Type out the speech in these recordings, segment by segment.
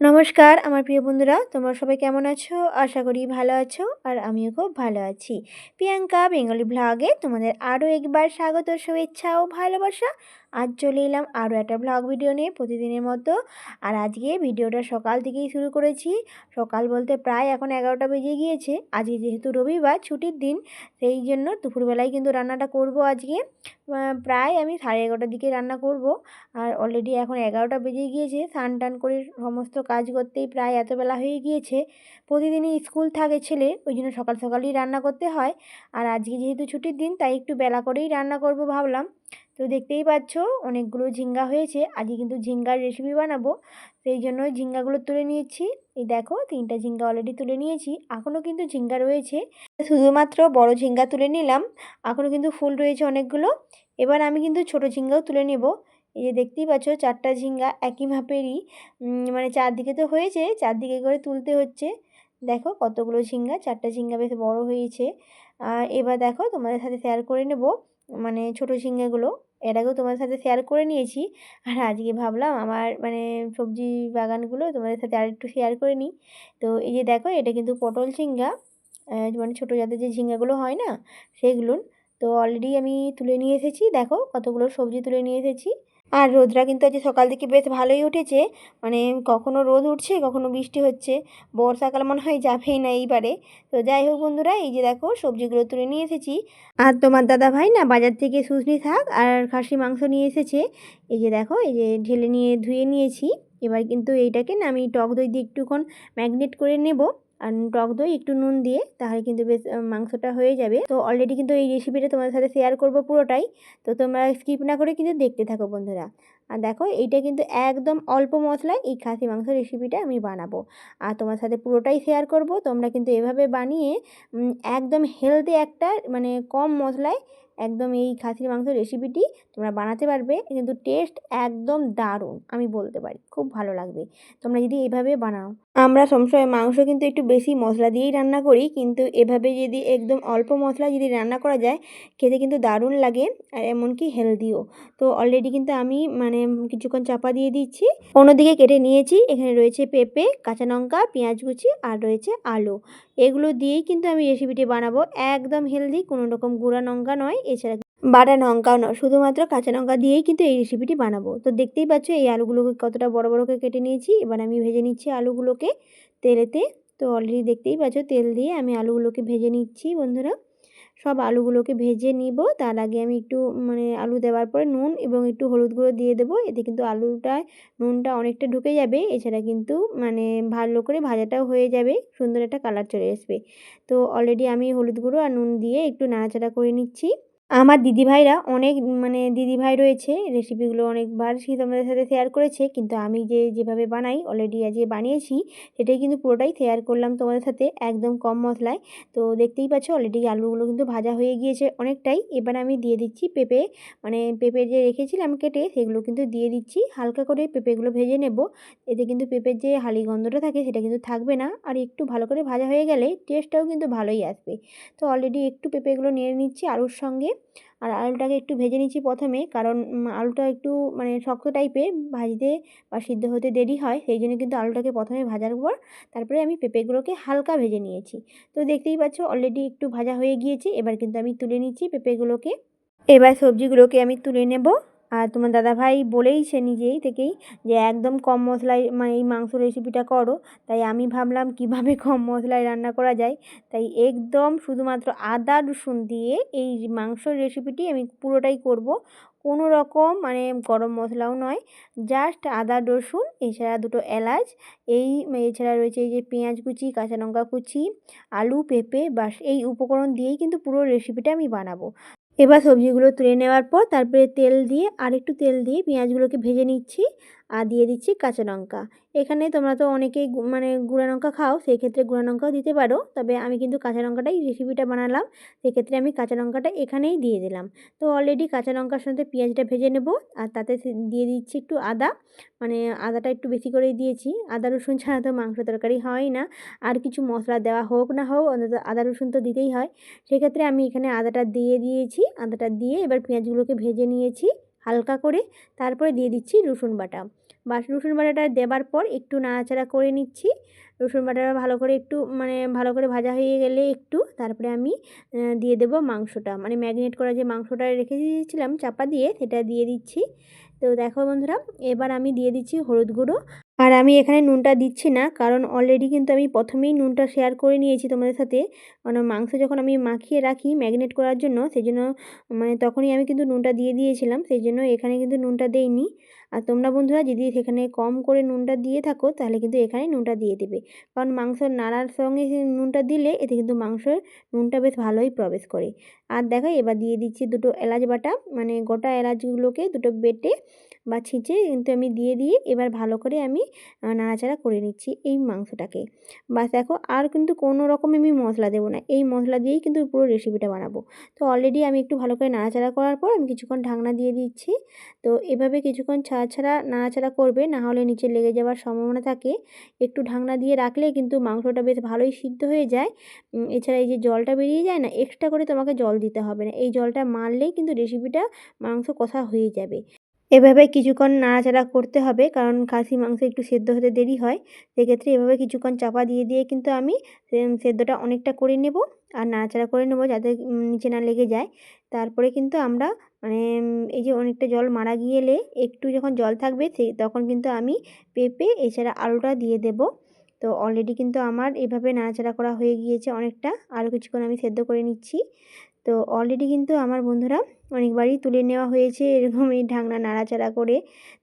নমস্কার, আমার প্রিয় বন্ধুরা, তোমরা সবাই কেমন আছো? আশা করি ভালো আছো, আর আমিও খুব ভালো আছি। প্রিয়াঙ্কা বেঙ্গলি ব্লগে তোমাদের আরও একবার স্বাগত, শুভেচ্ছা ও ভালোবাসা। আজ চলে এলাম আরও একটা ব্লগ ভিডিও নিয়ে প্রতিদিনের মতো। আর আজকে ভিডিওটা সকাল থেকেই শুরু করেছি। সকাল বলতে প্রায় এখন এগারোটা বেজে গিয়েছে। আজকে যেহেতু রবিবার, ছুটির দিন, সেই জন্য দুপুরবেলায় কিন্তু রান্নাটা করব আজকে। প্রায় আমি সাড়ে এগারোটার দিকে রান্না করব। আর অলরেডি এখন এগারোটা বেজে গিয়েছে। স্নান টান করে সমস্ত কাজ করতেই প্রায় এত বেলা হয়ে গিয়েছে। প্রতিদিনই স্কুল থাকে ছেলে, ওই জন্য সকাল সকালেই রান্না করতে হয়। আর আজকে যেহেতু ছুটির দিন, তাই একটু বেলা করেই রান্না করব ভাবলাম। তো দেখতেই পাচ্ছ অনেকগুলো ঝিঙ্গা হয়েছে। আজকে কিন্তু ঝিঙ্গার রেসিপি বানাবো। সেই জন্য ঝিঙ্গাগুলো তুলে নিয়েছি। এই দেখো, তিনটা ঝিঙ্গা অলরেডি তুলে নিয়েছি। এখনও কিন্তু ঝিঙ্গা রয়েছে। শুধুমাত্র বড় ঝিঙ্গা তুলে নিলাম। এখনও কিন্তু ফুল রয়েছে অনেকগুলো। এবার আমি কিন্তু ছোট ঝিঙ্গাও তুলে নেব। এই যে দেখতেই পাচ্ছ, চারটা ঝিঙ্গা একই মাপেরই। মানে চারদিকে তো হয়েছে, চারদিকে করে তুলতে হচ্ছে। দেখো কতগুলো ঝিঙ্গা, চারটা ঝিঙ্গা বেশ বড় হয়েছে। আর এবার দেখো তোমাদের সাথে শেয়ার করে নেব মানে ছোটো ঝিঙ্গাগুলো। এর আগেও তোমাদের সাথে শেয়ার করে নিয়েছি। আর আজকে ভাবলাম আমার মানে সবজি বাগানগুলো তোমাদের সাথে আর একটু শেয়ার করে নিই। তো এই যে দেখো, এটা কিন্তু পটল ঝিঙ্গা। মানে ছোটো জাতের যে ঝিঙ্গাগুলো হয় না, সেগুলো। তো অলরেডি আমি তুলে নিয়ে এসেছি। দেখো কতগুলো সবজি তুলে নিয়ে এসেছি। আর রোদরা কিন্তু আজ সকাল থেকে বেশ ভালোই উঠেছে। মানে কখনো রোদ উঠছে, কখনো বৃষ্টি হচ্ছে। বর্ষাকাল মনে হয় যাবেই না এইবারে। তো যাই হোক বন্ধুরা, এই যে দেখো, সবজিগুলো তুলে নিয়ে এসেছি। আর তোমার দাদা ভাই না বাজার থেকে শুশনি শাক আর খাসি মাংস নিয়ে এসেছে। এই যে দেখো, এই যে ঢেলে নিয়ে ধুয়ে নিয়েছি। এবার কিন্তু এইটাকে না আমি টক দই দিয়ে একটুক্ষণ ম্যাগনেট করে নেব। আর টক দই, একটু নুন দিয়ে তাহলে কিন্তু বেশ মাংসটা হয়ে যাবে। তো অলরেডি কিন্তু এই রেসিপিটা তোমাদের সাথে শেয়ার করব পুরোটাই। তো তোমরা স্কিপ না করে কিন্তু দেখতে থাকো বন্ধুরা। আর দেখো, এইটা কিন্তু একদম অল্প মশলায় এই খাসি মাংস রেসিপিটা আমি বানাবো। আর তোমার সাথে পুরোটাই শেয়ার করব। তোমরা কিন্তু এভাবে বানিয়ে একদম হেলদি একটা মানে কম মশলায় একদম এই খাসির মাংস রেসিপিটি তোমরা বানাতে পারবে। কিন্তু টেস্ট একদম দারুণ, আমি বলতে পারি। খুব ভালো লাগবে। তোমরা যদি এভাবে বানাও। আমরা সবসময় মাংস কিন্তু একটু বেশি মশলা দিয়েই রান্না করি, কিন্তু এভাবে যদি একদম অল্প মশলা যদি রান্না করা যায়, খেতে কিন্তু দারুণ লাগে আর এমনকি হেলদিও তো অলরেডি কিন্তু আমি মানে কিছুক্ষণ চাপা দিয়ে দিচ্ছি। অন্যদিকে কেটে নিয়েছি, এখানে রয়েছে পেঁপে, কাঁচা লঙ্কা, পেঁয়াজ কুচি আর রয়েছে আলু। এগুলো দিয়েই কিন্তু আমি রেসিপিটি বানাবো। একদম হেলদি কোনো রকম গুঁড়া লঙ্কা নয়। এছাড়া বাটা লঙ্কাও নয়, শুধুমাত্র কাঁচা লঙ্কা দিয়েই কিন্তু এই রেসিপিটি বানাবো। তো দেখতেই পাচ্ছ, এই আলুগুলোকে কতটা বড় বড় করে কেটে নিয়েছি। এবার আমি ভেজে নিচ্ছি আলুগুলোকে তেলেতে। তো অলরেডি দেখতেই পাচ্ছ, তেল দিয়ে আমি আলুগুলোকে ভেজে নিচ্ছি, বন্ধুরা। সব আলুগুলোকে ভেজে নিব। তার আগে আমি একটু মানে আলু দেওয়ার পরে নুন এবং একটু হলুদ গুঁড়ো দিয়ে দেবো। এতে কিন্তু আলুটায় নুনটা অনেকটা ঢুকে যাবে। এছাড়া কিন্তু মানে ভালো করে ভাজাটাও হয়ে যাবে। সুন্দর একটা কালার চলে আসবে। তো অলরেডি আমি হলুদ গুঁড়ো আর নুন দিয়ে একটু নাড়াচাড়া করে নিচ্ছি। আমার দিদিভাইরা অনেক মানে দিদিভাই রয়েছে রেসিপিগুলো অনেকবার সে তোমাদের সাথে শেয়ার করেছে, কিন্তু আমি যে যেভাবে বানাই অলরেডি আজকে বানিয়েছি, সেটাই কিন্তু পুরোটাই শেয়ার করলাম তোমাদের সাথে একদম কম মশলায়। তো দেখতেই পাচ্ছ অলরেডি আলুগুলো কিন্তু ভাজা হয়ে গিয়েছে অনেকটাই। এবার আমি দিয়ে দিচ্ছি পেঁপে মানে পেঁপে যে রেখেছিলাম কেটে, সেগুলো কিন্তু দিয়ে দিচ্ছি। হালকা করে পেঁপেগুলো ভেজে নেব। এতে কিন্তু পেঁপের যে হালি গন্ধটা থাকে, সেটা কিন্তু থাকবে না। আর একটু ভালো করে ভাজা হয়ে গেলে টেস্টটাও কিন্তু ভালোই আসবে। তো অলরেডি একটু পেঁপেগুলো নিয়ে নিচ্ছি আলুর সঙ্গে। আর আলুটাকে একটু ভেজে নিচ্ছি প্রথমে, কারণ আলুটা একটু মানে শক্ত টাইপের, ভাজতে বা সিদ্ধ হতে দেরি হয়, সেই জন্য কিন্তু আলুটাকে প্রথমে ভাজার পর, তারপরে আমি পেঁপেগুলোকে হালকা ভেজে নিয়েছি। তো দেখতেই পাচ্ছ অলরেডি একটু ভাজা হয়ে গিয়েছে, এবার কিন্তু আমি তুলে নিচ্ছি পেঁপেগুলোকে। এবার সবজিগুলোকে আমি তুলে নেব। আর তোমার দাদাভাই বলেইছে নিজেই থেকেই যে একদম কম মশলায় মানে এই মাংস রেসিপিটা করো। তাই আমি ভাবলাম কীভাবে কম মশলায় রান্না করা যায়। তাই একদম শুধুমাত্র আদা রসুন দিয়ে এই মাংসর রেসিপিটি আমি পুরোটাই করব। কোনো রকম মানে গরম মশলাও নয় জাস্ট আদা রসুন, এছাড়া দুটো এলাচ, এই এছাড়া রয়েছে এই যে পেঁয়াজ কুচি, কাঁচা লঙ্কা কুচি, আলু, পেঁপে, বাস এই উপকরণ দিয়েই কিন্তু পুরো রেসিপিটা আমি বানাবো। এবার সবজিগুলো তুলে নেওয়ার পর তারপরে তেল দিয়ে আর একটু তেল দিয়ে পেঁয়াজগুলোকে ভেজে নিচ্ছি। আর দিয়ে দিচ্ছি কাঁচা লঙ্কা। এখানে তোমরা তো অনেকেই মানে গুঁড়া লঙ্কা খাও সেই ক্ষেত্রে গুঁড়া লঙ্কাও দিতে পারো। তবে আমি কিন্তু কাঁচা লঙ্কাটাই রেসিপিটা বানালাম, সেক্ষেত্রে আমি কাঁচা লঙ্কাটা এখানেই দিয়ে দিলাম। তো অলরেডি কাঁচা লঙ্কার সাথে পেঁয়াজটা ভেজে নেব, আর তাতে দিয়ে দিচ্ছি একটু আদা। মানে আদাটা একটু বেশি করেই দিয়েছি। আদা, রসুন ছাড়া তো মাংস তরকারি হয় না। আর কিছু মশলা দেওয়া হোক না হোক, অন্তত আদা, রসুন তো দিতেই হয়। সেক্ষেত্রে আমি এখানে আদাটা দিয়ে দিয়েছি। আদাটা দিয়ে এবার পেঁয়াজগুলোকে ভেজে নিয়েছি। হালকা করে তারপরে দিয়ে দিচ্ছি রসুন বাটা। বা রসুন বাটাটা দেবার পর একটু নাড়াচাড়া করে নিচ্ছি। রসুন বাটাটা ভালো করে একটু মানে ভালো করে ভাজা হয়ে গেলে একটু তারপরে আমি দিয়ে দেব মাংসটা। মানে ম্যাগনেট করা যে মাংসটা রেখে দিয়েছিলাম চাপা দিয়ে সেটা দিয়ে দিচ্ছি। তো দেখো বন্ধুরা, এবার আমি দিয়ে দিচ্ছি হলুদ গুঁড়ো। আর আমি এখানে নুনটা দিচ্ছি না, কারণ অলরেডি কিন্তু আমি প্রথমেই নুনটা শেয়ার করে নিয়েছি তোমাদের সাথে। মানে মাংস যখন আমি মাখিয়ে রাখি ম্যাগনেট করার জন্য সেই জন্য মানে তখনই আমি কিন্তু নুনটা দিয়ে দিয়েছিলাম সেই জন্য এখানে কিন্তু নুনটা দেইনি। আর তোমরা বন্ধুরা যদি সেখানে কম করে নুনটা দিয়ে থাকো, তাহলে কিন্তু এখানে নুনটা দিয়ে দেবে। কারণ মাংস নাড়ার সঙ্গে নুনটা দিলে এতে কিন্তু মাংসের নুনটা বেশ ভালোই প্রবেশ করে। আর দেখো এবার দিয়ে দিচ্ছি দুটো এলাচ বাটা মানে গোটা এলাচগুলোকে দুটো বেটে বা ছিঁচে কিন্তু আমি দিয়ে দিয়ে এবার ভালো করে আমি নাড়াচাড়া করে নিচ্ছি এই মাংসটাকে। বা দেখো আর কিন্তু কোনো রকম আমি মশলা দেবো না। এই মশলা দিয়েই কিন্তু পুরো রেসিপিটা বানাবো। তো অলরেডি আমি একটু ভালো করে নাড়াচাড়া করার পর আমি কিছুক্ষণ ঢাকনা দিয়ে দিচ্ছি। তো এভাবে কিছুক্ষণ ছাড়া ছাড়া নাড়াচাড়া করবে, না হলে নিচে লেগে যাওয়ার সম্ভাবনা থাকে। একটু ঢাকনা দিয়ে রাখলে কিন্তু মাংসটা বেশ ভালোই সিদ্ধ হয়ে যায়। এছাড়া এই যে জলটা বেরিয়ে যায় না এক্সট্রা করে তোমাকে জল দিতে হবে না। এই জলটা মারলেই কিন্তু রেসিপিটা মাংস কষা হয়ে যাবে। এভাবে কিছুক্ষণ নাড়াচাড়া করতে হবে, কারণ খাসি, মাংস একটু সেদ্ধ হতে দেরি হয়। সেক্ষেত্রে এভাবে কিছুক্ষণ চাপা দিয়ে দিয়ে কিন্তু আমি সেদ্ধটা অনেকটা করে নেব আর নাড়াচাড়া করে নেব যাতে নিচে না লেগে যায়। তারপরে কিন্তু আমরা মানে এই যে অনেকটা জল মারা গিয়েলে একটু যখন জল থাকবে সেই তখন কিন্তু আমি পেঁপে, এছাড়া আলুটা দিয়ে দেব। তো অলরেডি কিন্তু আমার এভাবে নাড়াচাড়া করা হয়ে গিয়েছে অনেকটা। আরও কিছুক্ষণ আমি সেদ্ধ করে নিচ্ছি। তো অলরেডি কিন্তু আমার বন্ধুরা অনেকবারই তুলে নেওয়া হয়েছে এরকম এই ঢাকনা নাড়াচাড়া করে।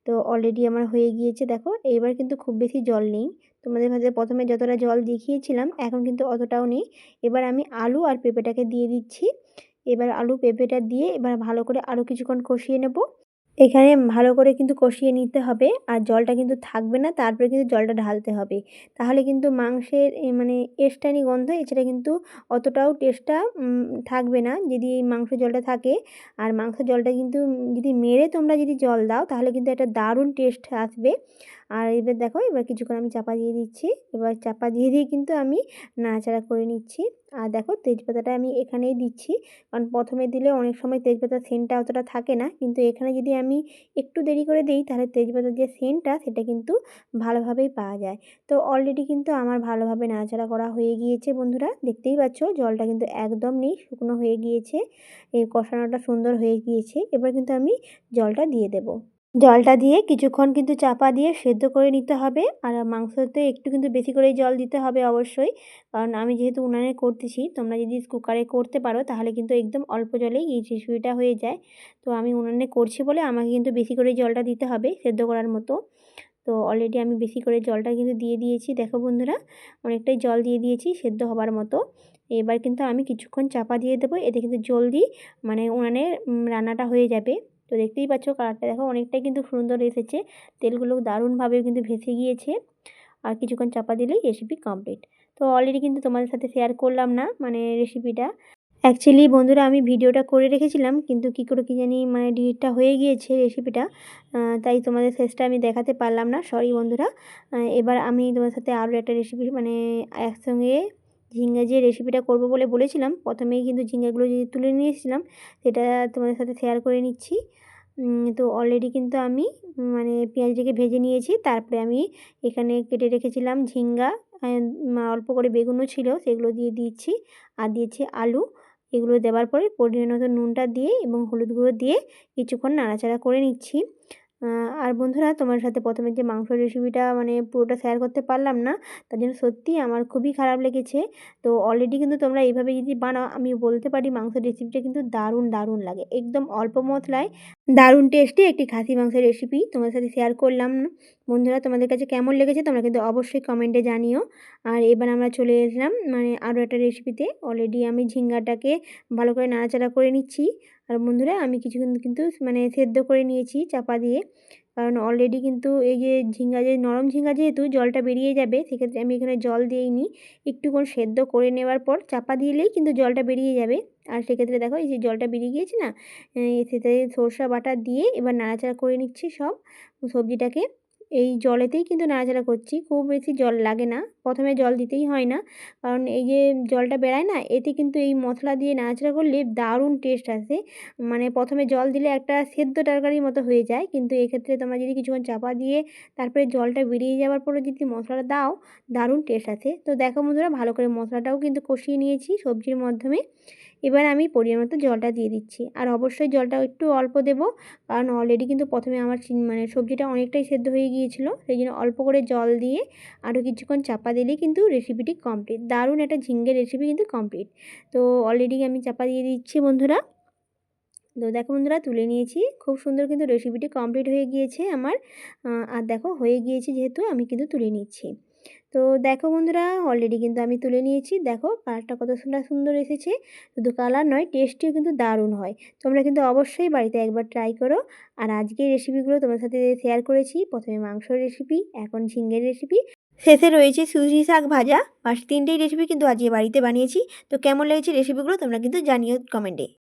তো অলরেডি আমার হয়ে গিয়েছে, দেখো। এইবার কিন্তু খুব বেশি জল নেই। তোমাদের কাছে প্রথমে যতটা জল দেখিয়েছিলাম, এখন কিন্তু অতটাও নেই। এবার আমি আলু আর পেঁপেটাকে দিয়ে দিচ্ছি। এবার আলু, পেঁপেটা দিয়ে এবার ভালো করে আরও কিছুক্ষণ কষিয়ে নেব। এখানে ভালো করে কিন্তু কষিয়ে নিতে হবে আর জলটা কিন্তু থাকবে না, তারপরে কিন্তু জলটা ঢালতে হবে। তাহলে কিন্তু মাংসের মানে এস্টানি গন্ধ, এছাড়া কিন্তু অতটাও টেস্টটা থাকবে না যদি এই মাংস জলটা থাকে। আর মাংস জলটা কিন্তু যদি মেরে তোমরা যদি জল দাও, তাহলে কিন্তু একটা দারুণ টেস্ট আসবে। আর এবার দেখো, এবার কিছুক্ষণ আমি চাপা দিয়ে দিচ্ছি। এবার চাপা দিয়ে দিয়ে কিন্তু আমি নাড়াচাড়া করে নিচ্ছি। আর দেখো, তেজপাতাটা আমি এখানেই দিচ্ছি। কারণ প্রথমে দিলে অনেক সময় তেজপাতার সেন্টটা অতটা থাকে না। কিন্তু এখানে যদি আমি একটু দেরি করে দিই, তাহলে তেজপাতার যে সেন্টটা, সেটা কিন্তু ভালোভাবেই পাওয়া যায়। তো অলরেডি কিন্তু আমার ভালোভাবে নাড়াচাড়া করা হয়ে গিয়েছে বন্ধুরা। দেখতেই পাচ্ছ, জলটা কিন্তু একদম নেই, শুকনো হয়ে গিয়েছে। এই কষানোটা সুন্দর হয়ে গিয়েছে। এবার কিন্তু আমি জলটা দিয়ে দেবো। জলটা দিয়ে কিছুক্ষণ কিন্তু চাপা দিয়ে সেদ্ধ করে নিতে হবে। আর মাংসতে একটু কিন্তু বেশি করেই জল দিতে হবে অবশ্যই। কারণ আমি যেহেতু উনানে করতেছি, তোমরা যদি কুকারে করতে পারো তাহলে কিন্তু একদম অল্প জলেই এই রেসিপিটা হয়ে যায়। তো আমি উনানে করছি বলে আমাকে কিন্তু বেশি করে জলটা দিতে হবে সেদ্ধ করার মতো। তো অলরেডি আমি বেশি করে জলটা কিন্তু দিয়ে দিয়েছি। দেখো বন্ধুরা, অনেকটাই জল দিয়ে দিয়েছি সেদ্ধ হবার মতো। এবার কিন্তু আমি কিছুক্ষণ চাপা দিয়ে দেবো। এতে কিন্তু জলদি মানে উনানে রান্নাটা হয়ে যাবে। তো দেখতেই পাচ্ছ কালারটা। দেখো অনেকটাই কিন্তু সুন্দর এসেছে। তেলগুলো দারুণভাবে কিন্তু ভেসে গিয়েছে। আর কিছুক্ষণ চাপা দিলেই রেসিপি কমপ্লিট তো অলরেডি কিন্তু তোমাদের সাথে শেয়ার করলাম না মানে রেসিপিটা অ্যাকচুয়ালি বন্ধুরা, আমি ভিডিওটা করে রেখেছিলাম, কিন্তু কী করে কী জানি মানে ডিলিটটা হয়ে গিয়েছে রেসিপিটা তাই তোমাদের শেষটা আমি দেখাতে পারলাম না সরি বন্ধুরা। এবার আমি তোমাদের সাথে আরও একটা রেসিপি মানে একসঙ্গে ঝিঙ্গা যে রেসিপিটা করব বলে বলেছিলাম। প্রথমেই কিন্তু ঝিঙ্গাগুলো যে তুলে নিয়েছিলাম, সেটা তোমাদের সাথে শেয়ার করে নিচ্ছি। তো অলরেডি কিন্তু আমি মানে পেঁয়াজটাকে ভেজে নিয়েছি। তারপরে আমি এখানে কেটে রেখেছিলাম ঝিঙ্গা অল্প করে বেগুনও ছিল, সেগুলো দিয়ে দিচ্ছি আর দিয়েছি আলু, এগুলো দেওয়ার পরে পরিমাণ মতো নুনটা দিয়ে এবং হলুদ গুঁড়ো দিয়ে কিছুক্ষণ নাড়াচাড়া করে নিচ্ছি। আর বন্ধুরা, তোমার সাথে প্রথমে যে মাংস রেসিপিটা মানে পুরোটা শেয়ার করতে পারলাম না, তার জন্য সত্যি আমার খুবই খারাপ লেগেছে। তো অলরেডি কিন্তু তোমরা এইভাবে যদি বানাও, আমি বলতে পারি মাংস রেসিপিটা কিন্তু দারুণ দারুণ লাগে। একদম অল্প মশলায়, দারুণ টেস্টি একটি খাসি মাংসের রেসিপি তোমার সাথে শেয়ার করলাম। বন্ধুরা, তোমাদের কাছে কেমন লেগেছে তোমরা কিন্তু অবশ্যই কমেন্টে জানিও। আর এবার আমরা চলে এসলাম মানে আরও একটা রেসিপিতে অলরেডি আমি ঝিঙ্গাটাকে ভালো করে নাড়াচাড়া করে নিচ্ছি। আর বন্ধুরা আমি কিছুক্ষণ কিন্তু মানে সেদ্ধ করে নিয়েছি চাপা দিয়ে। কারণ অলরেডি কিন্তু এই যে ঝিঙ্গা যে, নরম ঝিঙ্গা যেহেতু জলটা বেরিয়ে যাবে, সেক্ষেত্রে আমি এখানে জল দিয়েই দিইনি একটুক্ষণ সেদ্ধ করে নেওয়ার পর চাপা দিলেই কিন্তু জলটা বেরিয়ে যাবে। আর সেক্ষেত্রে দেখো এই যে জলটা বেরিয়ে গিয়েছে না সেটাতে সরষা বাটা দিয়ে এবার নাড়াচাড়া করে নিচ্ছি সব সবজিটাকে। এই জলেতেই কিন্তু নাড়াচাড়া করছি। খুব বেশি জল লাগে না। প্রথমে জল দিতেই হয় না। কারণ এই যে জলটা বেরায় না, এতে কিন্তু এই মশলা দিয়ে নাড়াচাড়া করলে দারুণ টেস্ট আসে। মানে প্রথমে জল দিলে একটা সেদ্ধ তরকারির মতো হয়ে যায়। কিন্তু এক্ষেত্রে তোমরা যদি কিছুক্ষণ চাপা দিয়ে তারপরে জলটা বেরিয়ে যাওয়ার পরে যদি মশলাটা দাও, দারুণ টেস্ট আসে। তো দেখো বন্ধুরা, ভালো করে মশলাটাও কিন্তু কষিয়ে নিয়েছি সবজির মাধ্যমে। এবার আমি পরিমাণ মতো জলটা দিয়ে দিচ্ছি। আর অবশ্যই জলটা একটু অল্প দেব। কারণ অলরেডি কিন্তু প্রথমে আমার মানে সবজিটা অনেকটাই সেদ্ধ হয়ে গিয়েছিল সেই জন্য অল্প করে জল দিয়ে আরও কিছুক্ষণ চাপা দিলেই কিন্তু রেসিপিটি কমপ্লিট দারুণ একটা ঝিঙ্গে রেসিপি কিন্তু কমপ্লিট তো অলরেডি আমি চাপা দিয়ে দিচ্ছি বন্ধুরা। তো দেখো বন্ধুরা, তুলে নিয়েছি। খুব সুন্দর কিন্তু রেসিপিটি কমপ্লিট হয়ে গিয়েছে আমার। আর দেখো হয়ে গিয়েছে যেহেতু আমি কিন্তু তুলে নিচ্ছি। তো দেখো বন্ধুরা অলরেডি কিন্তু আমি তুলে নিয়েছি। দেখো কালারটা কত সুন্দর সুন্দর এসেছে। শুধু কালার নয় টেস্টিও কিন্তু দারুণ হয়। তোমরা কিন্তু অবশ্যই বাড়িতে একবার ট্রাই করো। আর আজকের রেসিপিগুলো তোমার সাথে শেয়ার করেছি। প্রথমে মাংসর রেসিপি এখন ঝিঙ্গের রেসিপি শেষে রয়েছে সুজি শাক ভাজা। বাস তিনটেই রেসিপি কিন্তু আজকে বাড়িতে বানিয়েছি। তো কেমন লেগেছে রেসিপিগুলো তোমরা কিন্তু জানিও কমেন্টে